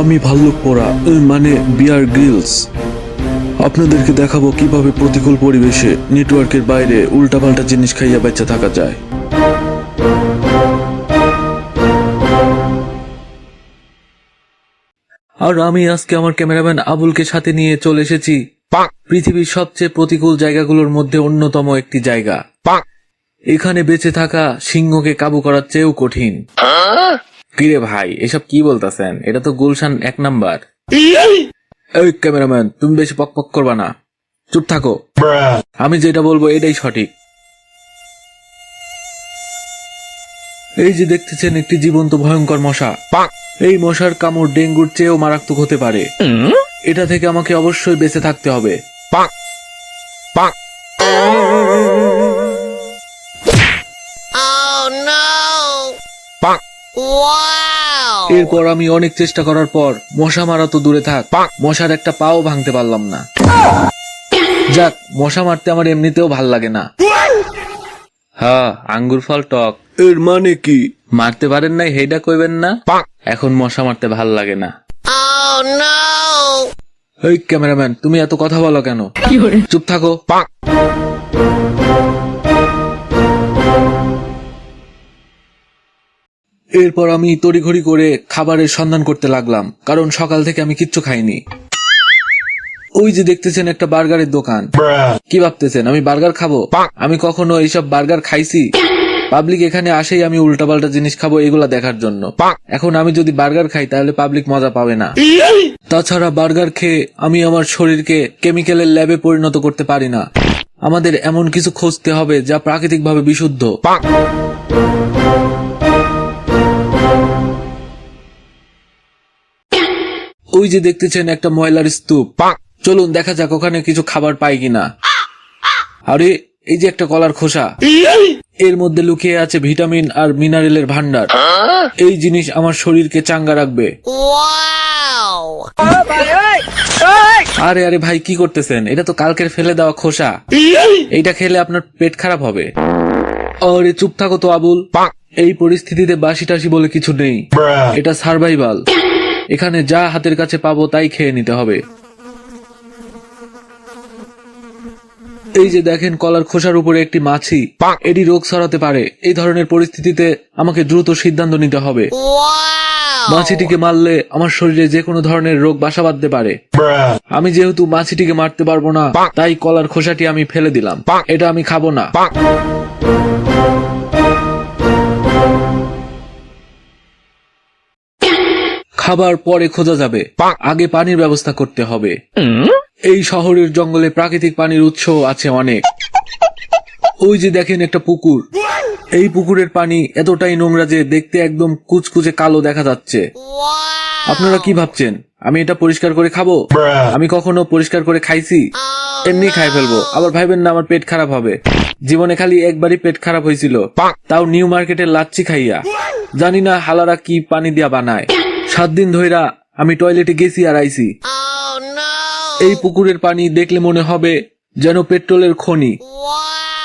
আমি ভাল্লুক পোড়া মানে বিয়ার গ্রিলস। আপনাদেরকে দেখাবো কীভাবে প্রতিকূল পরিবেশে নেটওয়ার্কের বাইরে উল্টাপাল্টা জিনিস খাইয়া বেঁচে থাকা যায়। আর আমি আজকে আমার ক্যামেরাম্যান আবুলকে সাথে নিয়ে চলে এসেছি। পৃথিবীর সবচেয়ে প্রতিকূল জায়গাগুলোর মধ্যে অন্যতম একটি জায়গা। এখানে বেঁচে থাকা সিংহকে কাবু করার চেয়েও কঠিন। কিরে ভাই, এসব কি বলতেছেন? এটা তো গুলশান এক নাম্বার। এই ক্যামেরাম্যান, তুমি বেশি পকপক করবা না। চুপ থাকো। আমি যেটা বলব এটাই সঠিক। এই যে দেখতেছেন একটি জীবন্ত ভয়ঙ্কর মশা। এই মশার কামড় ডেঙ্গুর চেয়েও মারাত্মক হতে পারে। এটা থেকে আমাকে অবশ্যই বেঁচে থাকতে হবে। এরপর আমি অনেক চেষ্টা করার পর মশা মারা তো দূরে থাক। মশার একটা পাও ভাঙতে পারলাম না। যাক মশা মারতে আমার এমনিতেও ভালো লাগে না। হ্যাঁ আঙ্গুর ফল টক। এর মানে কি? মারতে পারেন নাই হেডা কইবেন না। এখন মশা মারতে ভালো লাগে না। Oh এই ক্যামেরাম্যান তুমি এত কথা বলো কেন? চুপ থাকো। এরপর আমি তড়িঘড়ি করে খাবারের সন্ধান করতে লাগলাম, কারণ সকাল থেকে আমি কিচ্ছু খাইনি। ওই যে দেখতেছেন একটা বার্গারের দোকান। কি ভাবতেছেন, আমি বার্গার খাব? আমি কখনো এইসব বার্গার খাইছি? পাবলিক এখানে আসেই আমি উল্টাপাল্টা জিনিস খাব এগুলা দেখার জন্য। এখন আমি যদি বার্গার খাই, তাহলে পাবলিক মজা পাবে না। তাছাড়া বার্গার খেয়ে আমি আমার শরীরকে কেমিক্যালের ল্যাবে পরিণত করতে পারি না। আমাদের এমন কিছু খুঁজতে হবে যা প্রাকৃতিকভাবে বিশুদ্ধ। ওই যে দেখতেছেন একটা ময়লার স্তূপ। চলুন দেখা যাক ওখানে কিছু খাবার পাই কিনা। আরে এই যে একটা কলার খোসা। এর মধ্যে লুকিয়ে আছে ভিটামিন আর মিনারেলের ভান্ডার এই জিনিস আমার শরীরকে চাঙ্গা রাখবে। আরে আরে ভাই কি করতেছেন? এটা তো কালকের ফেলে দেওয়া খোসা। এইটা খেলে আপনার পেট খারাপ হবে। আরে চুপ থাকো তো আবুল। এই পরিস্থিতিতে বাসি টাসি বলে কিছু নেই। এটা সার্ভাইভাল এখানে যা হাতের কাছে পাবো তাই খেয়ে নিতে হবে। এই যে দেখেন কলার খোসার উপরে একটি মাছি। এটি রোগ ছড়াতে পারে। এই ধরনের পরিস্থিতিতে আমাকে দ্রুত সিদ্ধান্ত নিতে হবে। মাছিটিকে মারলে আমার শরীরে যে কোনো ধরনের রোগ বাসা বাঁধতে পারে। আমি যেহেতু মাছিটিকে মারতে পারব না তাই কলার খোসাটি আমি ফেলে দিলাম। এটা আমি খাব না। খাবার পরে খোঁজা যাবে। আগে পানির ব্যবস্থা করতে হবে। এই শহরের জঙ্গলে প্রাকৃতিক পানির উৎস আছে অনেক। ওই যে দেখেন একটা পুকুর। এই পুকুরের পানি এতটাই নোংরা যে দেখতে একদম কুচকুচে কালো দেখা যাচ্ছে। আপনারা কি ভাবছেন? আমি এটা পরিষ্কার করে খাব? আমি কখনো পরিষ্কার করে খাইছি? এমনি খাই ফেলব। আবার ভাইবেন না আমার পেট খারাপ হবে। জীবনে খালি একবারই পেট খারাপ হয়েছিল। তাও নিউ মার্কেটের লাচ্ছি খাইয়া। জানি না হালারা কি পানি দিয়া বানায়। সাত দিন ধইরা আমি টয়লেটে গেছি আর আইছি। এই পুকুরের পানি দেখলে মনে হবে যেন পেট্রোলের খনি।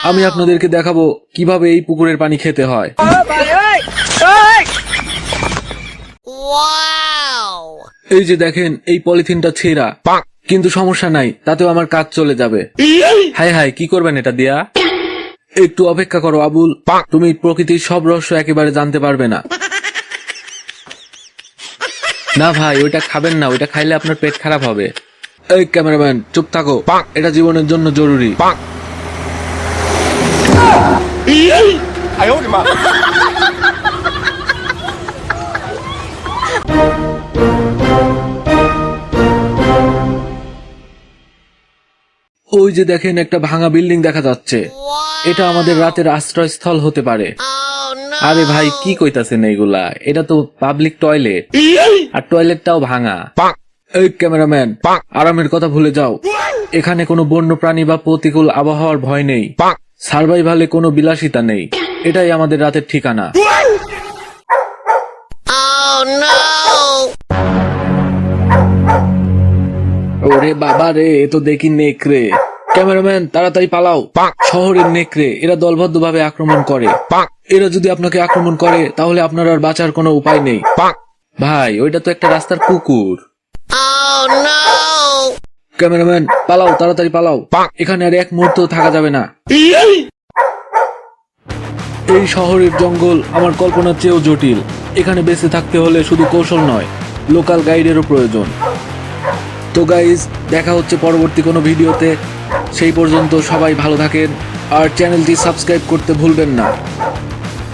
আমি আপনাদেরকে দেখাবো কীভাবে এই পুকুরের পানি খেতে হয়। এই যে দেখেন, এই পলিথিনটা ছেঁড়া। কিন্তু সমস্যা নাই, তাতেও আমার কাজ চলে যাবে। হাই হাই কি করবেন এটা দিয়া? একটু অপেক্ষা করো, আবুল। তুমি প্রকৃতির সব রহস্য একেবারে জানতে পারবে না। না ভাই ওইটা খাবেন না ওইটা খাইলে আপনার পেট খারাপ হবে। এই ক্যামেরাম্যান চুপ থাকো। এটা জীবনের জন্য জরুরি। ওই যে দেখেন একটা ভাঙা বিল্ডিং দেখা যাচ্ছে। এটা আমাদের রাতের আশ্রয়স্থল হতে পারে। আরে ভাই কি কইতাছেন এইগুলা? এটা তো পাবলিক টয়লেট আর টয়লেটটাও ভাঙা। এই ক্যামেরাম্যান আরামের কথা ভুলে যাও। এখানে কোনো বন্য প্রাণী বা প্রতিকূল আবহাওয়ার ভয় নেই। সার্ভাইভালে কোনো বিলাসিতা নেই। এটাই আমাদের রাতের ঠিকানা। Oh ওরে বাবা রে এ তো দেখি নেকড়ে ক্যামেরাম্যান তাড়াতাড়ি পালাও। শহরের নেকড়ে এরা দলবদ্ধ ভাবে আক্রমণ করে। এরা যদি আপনাকে আক্রমণ করে তাহলে আপনার আর বাঁচার কোনো উপায় নেই। ভাই ওইটা তো একটা রাস্তার কুকুর। Oh ক্যামেরাম্যান পালাও তাড়াতাড়ি পালাও। এখানে আর এক মুহূর্ত থাকা যাবে না। এই শহরের জঙ্গল আমার কল্পনার চেয়েও জটিল। এখানে বেঁচে থাকতে হলে শুধু কৌশল নয় লোকাল গাইডেরও প্রয়োজন। তো গাইজ দেখা হচ্ছে পরবর্তী কোনো ভিডিওতে। সেই পর্যন্ত সবাই ভালো থাকেন আর চ্যানেলটি সাবস্ক্রাইব করতে ভুলবেন না।